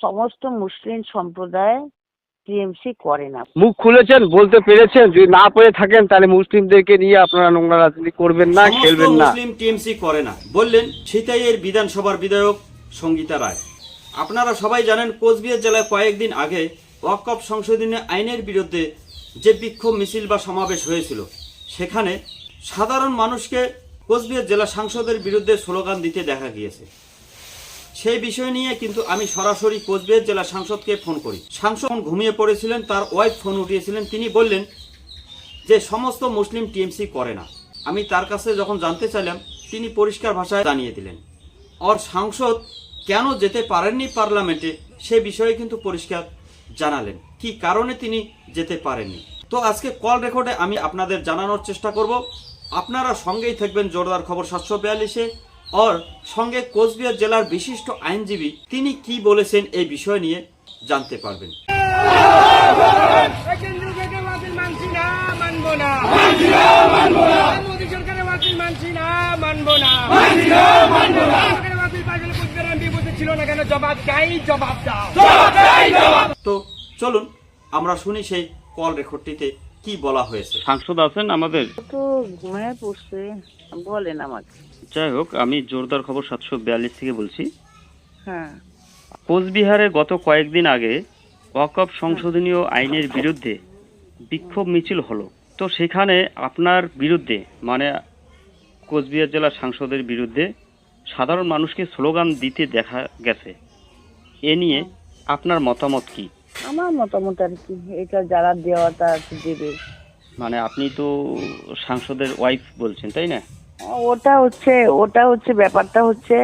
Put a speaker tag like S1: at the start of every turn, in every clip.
S1: সমস্ত মুসলিম সম্প্রদায় টিএমসি করে না।
S2: মুখ খুলেছেন বলতে পেরেছেন যদি না পেরে থাকেন তাহলে মুসলিমদেরকে নিয়ে আপনারা নোংরা রাজনীতি করবেন না খেলবেন না।
S3: মুসলিম টিএমসি করে না। বললেন সিতাইয়ের বিধানসভার বিধায়ক সঙ্গীতা রায়। আপনারা সবাই জানেন কোচবিহার জেলায় কয়েকদিন আগে ওয়াকফ সংশোধনী আইনের বিরুদ্ধে যে বিক্ষোভ মিছিল বা সমাবেশ হয়েছিল সেখানে সাধারণ মানুষকে কোচবিহার জেলা সাংসদের বিরুদ্ধে স্লোগান দিতে দেখা গিয়েছে। সেই বিষয় নিয়ে কিন্তু আমি সরাসরি কোচবিহার জেলা সাংসদকে ফোন করি। সাংসদ ঘুমিয়ে পড়েছিলেন, তার ওয়াইফ ফোন উঠিয়েছিলেন। তিনি বললেন যে, সমস্ত মুসলিম টিএমসি করে না। আমি তার কাছে যখন জানতে চাইলাম, তিনি পরিষ্কার ভাষায় জানিয়ে দিলেন। আর সাংসদ কেন যেতে পারেননি পার্লামেন্টে? সে বিষয়ে কিন্তু পরিষ্কার জানালেন। কি কারণে তিনি যেতে পারেননি? তো আজকে কল রেকর্ডে আমি আপনাদের জানানোর চেষ্টা করব। আপনারা সঙ্গেই থাকবেন জোরদার খবর সাতশো বিয়াল্লিশে। আর সঙ্গে কোচবিহার জেলার বিশিষ্ট আইনজীবী তিনি কি বলেছেন এই বিষয় নিয়ে জানতে পারবেন। তো চলুন আমরা শুনি সেই কল রেকর্ডটিতে কি বলা হয়েছে?
S4: সাংসদ আছেন আমাদের।
S1: তো ঘুমিয়ে পড়ছে বলেন আমাকে।
S4: যাই হোক আমি জোরদার খবর সাতশো বিয়াল্লিশ থেকে বলছি।
S1: হ্যাঁ।
S4: কোচবিহারে গত কয়েকদিন আগে ওয়াকফ সংশোধনীয় আইনের বিরুদ্ধে বিক্ষোভ মিছিল হলো। তো সেখানে আপনার বিরুদ্ধে মানে কোচবিহার জেলা সাংসদের বিরুদ্ধে সাধারণ মানুষকে স্লোগান দিতে দেখা গেছে। এ নিয়ে আপনার মতামত কি?
S1: আমার মতামত আর কি এটা যারা দেওয়াটা আর কি দেবে।
S4: মানে আপনি তো সাংসদের ওয়াইফ বলছেন তাই না?
S1: ওটা হচ্ছে ওটা হচ্ছে ব্যাপারটা হচ্ছে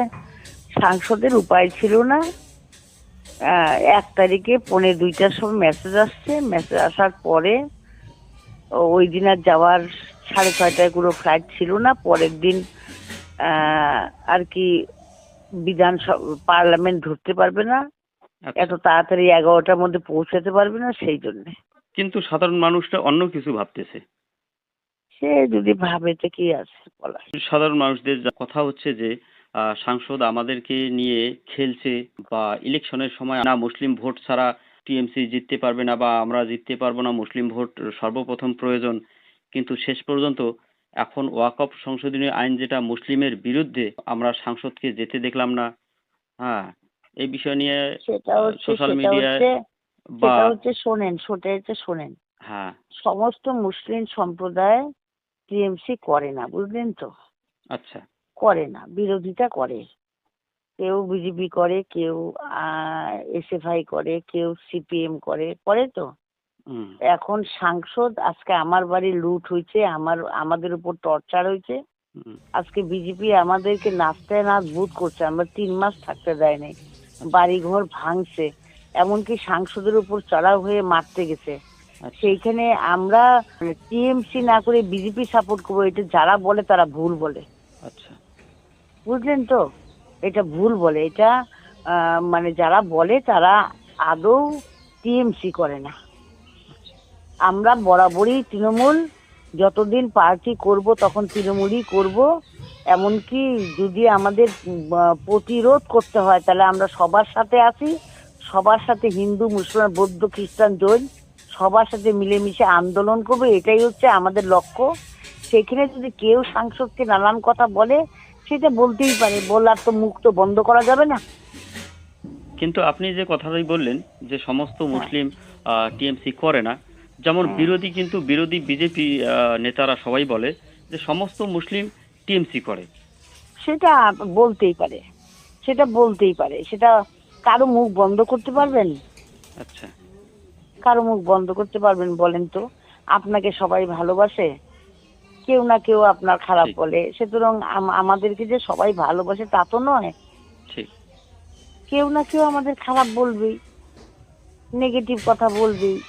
S1: সাংসদের উপায় ছিল না। এক তারিখে পৌনে দুইটার সময় মেসেজ আসছে মেসেজ আসার পরে ওই দিন আর যাওয়ার সাড়ে ছয়টায় কোনো ফ্লাইট ছিল না পরের দিন আর কি বিধানসভা পার্লামেন্ট ধরতে পারবে না। এত তাড়াতাড়ি এগারোটার মধ্যে পৌঁছাতে পারবে না সেই জন্যে।
S4: কিন্তু সাধারণ মানুষটা অন্য কিছু ভাবতেছে।
S1: সে যদি ভাবে তো কি আছে বলা
S4: সাধারণ মানুষদের কথা হচ্ছে যে সাংসদ আমাদেরকে নিয়ে খেলছে বা ইলেকশনের সময় না মুসলিম ভোট ছাড়া টিএমসি জিততে পারবে না বা আমরা জিততে পারব না মুসলিম ভোট সর্বপ্রথম প্রয়োজন। কিন্তু শেষ পর্যন্ত এখন ওয়াকফ সংশোধনী আইন যেটা মুসলিমের বিরুদ্ধে আমরা সাংসদকে যেতে দেখলাম না। হ্যাঁ এই বিষয় নিয়ে সোশ্যাল মিডিয়ায় বা
S1: সেটা হচ্ছে শোনেন সেটা হচ্ছে শোনেন।
S4: হ্যাঁ।
S1: সমস্ত মুসলিম সম্প্রদায় টিএমসি করে না বুঝলেন তো?
S4: আচ্ছা।
S1: করে না বিরোধিতা করে। কেউ বিজেপি করে কেউ এসএফআই করে কেউ সিপিএম করে করে তো? এখন সাংসদ আজকে আমার বাড়ি লুট হয়েছে আমার আমাদের উপর টর্চার হয়েছে। আজকে বিজেপি আমাদেরকে নাচতে নাচ বুথ করছে আমরা তিন মাস থাকতে দেয় নাই। বাড়ি ঘর ভাঙছে এমনকি সাংসদের উপর চড়াও হয়ে মারতে গেছে।
S4: আচ্ছা।
S1: সেইখানে আমরা টিএমসি না করে বিজেপি সাপোর্ট করব এটা যারা বলে তারা ভুল বলে।
S4: আচ্ছা।
S1: বুঝলেন তো? এটা ভুল বলে। এটা মানে যারা বলে তারা আদৌ টিএমসি করে না। আমরা বরাবরই তৃণমূল যতদিন পার্টি করব তখন তৃণমূলই করব। এমনকি যদি আমাদের প্রতিরোধ করতে হয় তাহলে আমরা সবার সাথে আছি সবার সাথে হিন্দু মুসলমান বৌদ্ধ খ্রিস্টান জৈন সবার সাথে মিলেমিশে আন্দোলন করবে এটাই হচ্ছে আমাদের লক্ষ্য। সেখানে যদি কেউ সাংসদকে নানান কথা বলে সেটা বলতেই পারে বলার তো মুখ তো বন্ধ করা যাবে না।
S4: কিন্তু আপনি যে কথাটাই বললেন যে সমস্ত মুসলিম টিএমসি করে না যেমন বিরোধী কিন্তু বিরোধী বিজেপি নেতারা সবাই বলে যে সমস্ত মুসলিম টিএমসি করে।
S1: সেটা বলতেই পারে। সেটা বলতেই পারে। সেটা কারও মুখ বন্ধ করতে পারবেন?
S4: আচ্ছা।
S1: কারও মুখ বন্ধ করতে পারবেন বলেন তো? আপনাকে সবাই ভালোবাসে? কেউ না কেউ আপনার খারাপ বলে। সুতরাং আমাদেরকে যে সবাই ভালোবাসে তা তো নয়।
S4: ঠিক।
S1: কেউ না কেউ আমাদের খারাপ বলবেই। নেগেটিভ কথা বলবেই।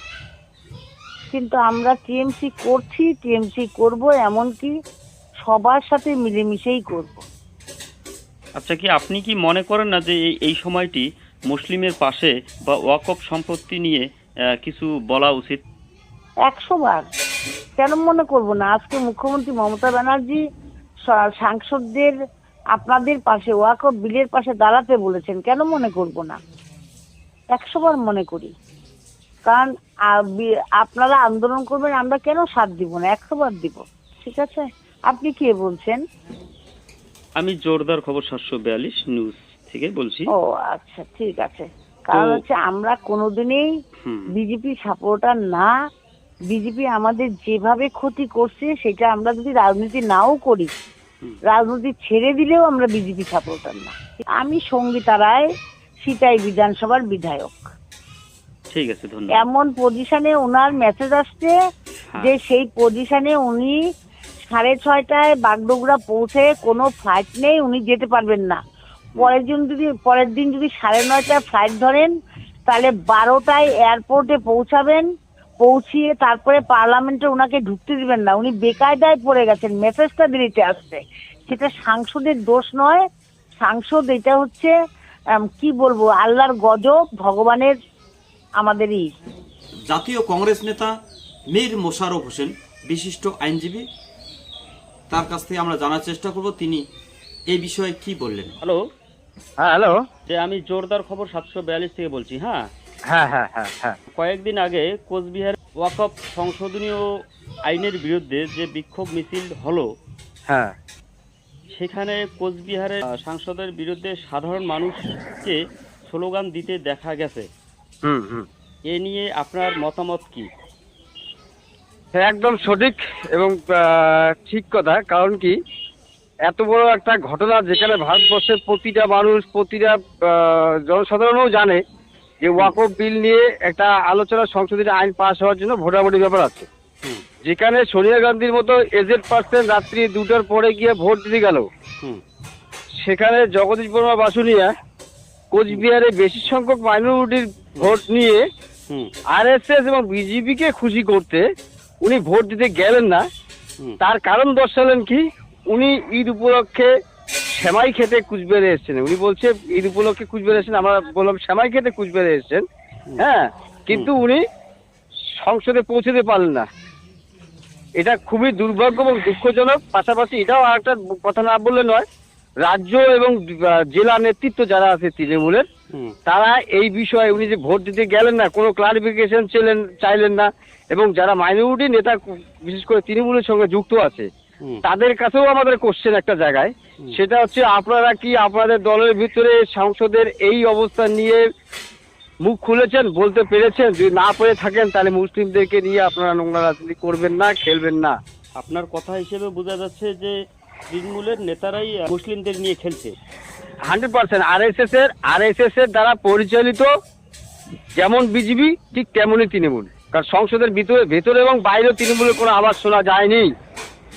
S1: কিন্তু আমরা টিএমসি করছি টিএমসি করব এমনকি সবার সাথে মিলেমিশেই করব।
S4: আচ্ছা কি আপনি কি মনে করেন না যে এই এই সময়টি মুসলিমের পাশে বা ওয়াকফ সম্পত্তি নিয়ে কিছু বলা উচিত?
S1: একশো বার কেন মনে করব না? আজকে মুখ্যমন্ত্রী মমতা ব্যানার্জি সাংসদদের আপনাদের পাশে ওয়াকফ বিলের পাশে দাঁড়াতে বলেছেন। কেন মনে করব না? একশো বার মনে করি। কারণ আপনারা আন্দোলন করবেন আমরা কেন সাথ দিব না? একশো বার দিব। ঠিক আছে? আপনি কে বলছেন?
S4: আমি জোরদার খবর সাতশো বিয়াল্লিশ নিউজ থেকে বলছি।
S1: ও আচ্ছা ঠিক আছে। কারণ হচ্ছে আমরা কোনোদিনই বিজেপি সাপোর্টার না। বিজেপি আমাদের যেভাবে ক্ষতি করছে সেটা আমরা যদি রাজনীতি নাও করি রাজনীতি ছেড়ে দিলেও আমরা বিজেপি সাপোর্টার না। আমি সঙ্গীতা রায় সিতাই বিধানসভার বিধায়ক।
S4: ঠিক আছে ধন্যবাদ।
S1: এমন পজিশনে ওনার মেসেজ আসছে
S4: হ্যাঁ।
S1: যে সেই পজিশনে উনি সাড়ে ছয়টায় বাগডোগরা পৌঁছে কোনো ফ্লাইট নেই, উনি যেতে পারবেন না। পরের দিন যদি, পরের দিন যদি সাড়ে নয়টায় ফ্লাইট ধরেন, তাহলে বারোটায় এয়ারপোর্টে পৌঁছাবেন, পৌঁছিয়ে তারপরে পার্লামেন্টে ওনাকে ঢুকতে দিবেন না। উনি বেকায়দায় পড়ে গেছেন মেসেজটা দেরিতে আসছে সেটা সাংসদের দোষ নয়। সাংসদ এটা হচ্ছে কি বলব, আল্লাহর গজব, ভগবানের আমাদেরই
S3: জাতীয় কংগ্রেস নেতা মীর মোশাররফ হোসেন, বিশিষ্ট আইনজীবী তার কাছ থেকে আমরা জানার চেষ্টা করব তিনি এই বিষয়ে কি বললেন?
S4: হ্যালো।
S2: হ্যাঁ হ্যালো।
S4: যে আমি জোরদার খবর সাতশো বিয়াল্লিশ থেকে বলছি হ্যাঁ?
S2: হ্যাঁ হ্যাঁ হ্যাঁ হ্যাঁ।
S4: কয়েকদিন আগে কোচবিহার ওয়াকফ সংশোধনীয় আইনের বিরুদ্ধে যে বিক্ষোভ মিছিল হলো
S2: হ্যাঁ।
S4: সেখানে কোচবিহারের সাংসদের বিরুদ্ধে সাধারণ মানুষকে স্লোগান দিতে দেখা গেছে।
S2: হুম হুম।
S4: এ নিয়ে আপনার মতামত কি?
S2: একদম সঠিক এবং ঠিক কথা। কারণ কি এত বড় একটা ঘটনা যেখানে ভারতবর্ষের প্রতিটা মানুষ প্রতিটা জনসাধারণও জানে যে ওয়াকফ বিল নিয়ে একটা আলোচনা সংশোধনী আইন পাস হওয়ার জন্য ভোটাভুটি ব্যাপার আছে। যেখানে সোনিয়া গান্ধীর মতো এজেড পার্সেন্ট রাত্রি দুটোর পরে গিয়ে ভোট দিতে গেল। সেখানে জগদীশ বর্মা বাসুনিয়া কোচবিহারে বেশি সংখ্যক মাইনরিটির ভোট নিয়ে আরএসএস এবং বিজেপিকে খুশি করতে উনি ভোট দিতে গেলেন না। তার কারণ দর্শালেন কি? উনি ঈদ উপলক্ষে সেমাই খেতে কুচবিহারে এসেছেন। উনি বলছে ঈদ উপলক্ষে কুচবিহারে এসেছেন। আমরা বললাম সেমাই খেতে কুচবিহারে এসেছেন? হ্যাঁ কিন্তু উনি সংসদে পৌঁছতে পারলেন না। এটা খুবই দুর্ভাগ্য এবং দুঃখজনক। পাশাপাশি এটাও আর একটা কথা না বললে নয় রাজ্য এবং জেলা নেতৃত্ব যারা আছে তৃণমূলের তারা এই বিষয়ে উনি যে ভোট দিতে গেলেন না কোনো ক্লারিফিকেশন ছিলেন চাইলেন না। এবং যারা মাইনরিটি নেতা বিশেষ করে তৃণমূলের সঙ্গে যুক্ত আছে তাদের কাছেও আমাদের কোশ্চেন একটা জায়গায়। সেটা হচ্ছে আপনারা কি আপনাদের দলের ভিতরে সাংসদের এই অবস্থা নিয়ে মুখ খুলেছেন বলতে পেরেছেন? যদি না পেরে থাকেন তাহলে মুসলিমদেরকে নিয়ে আপনারা নোংরা রাজনীতি করবেন না খেলবেন না।
S4: আপনার কথা হিসেবে বোঝা যাচ্ছে যে তৃণমূলের নেতারাই মুসলিমদের নিয়ে খেলছে।
S2: Hundred percent. R S S এর আর এস এস এর দ্বারা পরিচালিত যেমন বিজেপি ঠিক তেমনই তৃণমূল। কারণ সংসদের ভিতরে ভেতরে এবং বাইরেও তৃণমূলের কোনো আওয়াজ শোনা যায়নি।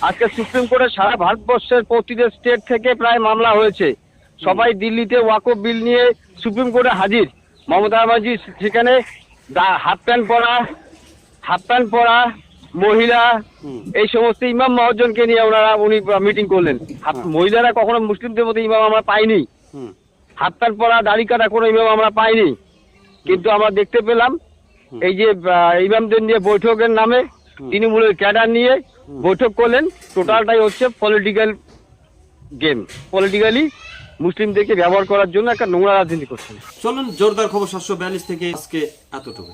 S2: আজকে সুপ্রিম কোর্টে সারা ভারতবর্ষের প্রতিটা স্টেট থেকে প্রায় মামলা হয়েছে। সবাই দিল্লিতে ওয়াকফ বিল নিয়ে সুপ্রিম কোর্টে হাজির। মমতা ব্যানার্জি সেখানে হাফ প্যান্ট পরা হাফ প্যান্ট পরা মহিলা এই সমস্ত ইমাম মহাজনকে নিয়ে ওনারা উনি মিটিং করলেন। মহিলারা কখনো মুসলিমদের মধ্যে ইমাম আমরা পাইনি। হাত প্যান্ট পরা দাড়ি কাটা কোনো ইমাম আমরা পাইনি। কিন্তু আমরা দেখতে পেলাম। এই যে ইমামদের নিয়ে বৈঠকের নামে
S4: তিনি
S2: তৃণমূলের ক্যাডার নিয়ে বৈঠক করলেন টোটালটাই হচ্ছে পলিটিক্যাল গেম পলিটিক্যালি মুসলিমদেরকে ব্যবহার করার জন্য একটা নোংরা রাজনীতি করছেন।
S3: চলুন জোরদার খবর সাতশো বিয়াল্লিশ থেকে আজকে এতটুকু